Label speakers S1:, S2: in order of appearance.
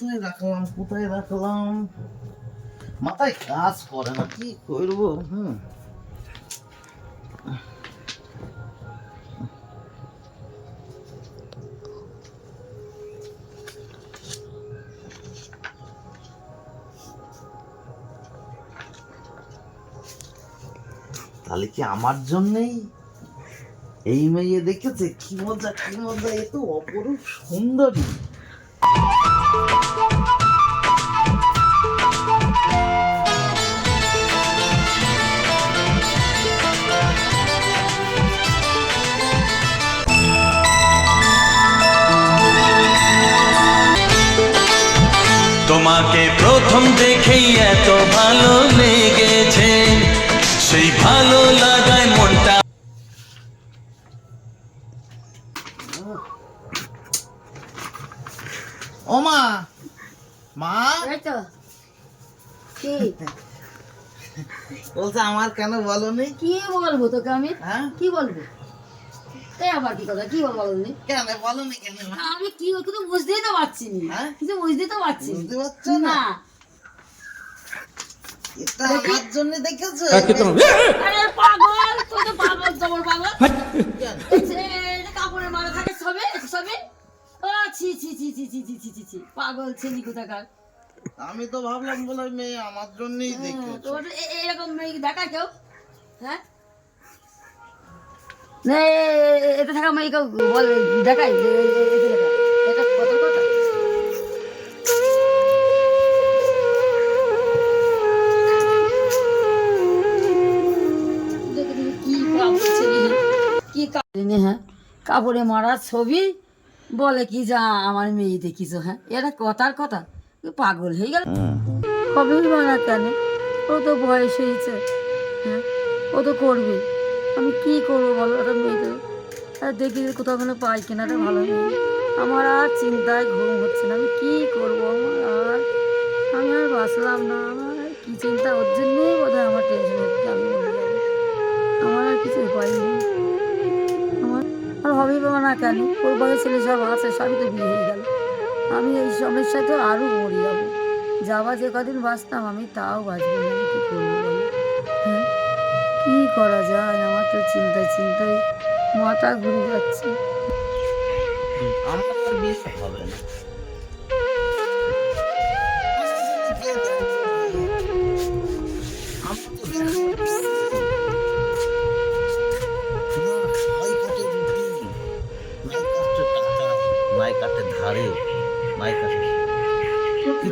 S1: কোথায় রাখলাম কোথায় রাখলাম? মাথায় কাজ করে না, কি করব? হুম। তাহলে কি আমার জন্যেই এই মেয়ে দেখেছে? কি মজা কি মজা, এ তো অপরূপ সুন্দরী।
S2: তোমাকে প্রথম দেখেই এত ভালো লেগেছে। সেই ভালো লাগায় মনটা।
S1: ও মা। মা? বলছে আমার কেন বলো বলনি?
S3: কি বলব তোকে আমি?
S1: হ্যাঁ?
S3: কি বলব? আবার কি কথা? কি বলব বলনি?
S1: কেন বলনি কেন?
S3: আমি কি কিছু বুঝতেই তো পারছি না।
S1: হ্যাঁ?
S3: কিছু বুঝতেই তো পারছি
S1: বুঝতে পারছ না?
S3: না।
S1: এটা আমার জন্য দেখেছ?
S3: আরে পাগল তুই তো পাগল তোমার পাগল। কাপড়ের মারা থাকে সবে সবে? ও ছি ছি ছি ছি ছি ছি ছি ছি ছি পাগল ছেলি কোথাকার?
S1: আমি তো ভাবলাম বলে মেয়ে আমার জন্যই
S3: হ্যাঁ,
S1: দেখেছ।
S3: এরকম মেয়ে দেখা কেউ? হ্যাঁ? এতে থাকা কেউ বল, দেখাই কি হ্যাঁ কাপড়ে মারা ছবি, বলে কি যা আমার মেয়ে দেখিস হ্যাঁ এটা কথার কথা। পাগল হয়ে গেল। হবেই বা না কেন? ও তো বয়স হয়েছে হ্যাঁ ও তো করবে। আমি কি করব বলো? দেখি কোথাও কোনো পাই কেনাটা ভালো নেই। আমার আর চিন্তায় ঘুম হচ্ছে না। আমি কী করব? আমার আর আমি আর বাঁচলাম না। আমার কি চিন্তা? ওর জন্যই বোধ হয় আমার টেনশন হচ্ছে। আমি আমার আর কিছু উপায় নেই। আমার আর হবেই বা না কেন? ওর বয়স ছেলে সব আছে, সবই তো বিয়ে হয়ে গেল। আমি এই সমস্যায় তো আরও মরে যাব। যাওয়া যে কদিন বাঁচতাম, আমি তাও বাঁচবো না। কী করব হ্যাঁ? কী করা যায়? আমার তো চিন্তায় চিন্তায় মাথা ঘুরে যাচ্ছে।
S1: আমার হবে না ধারে মাইকাটে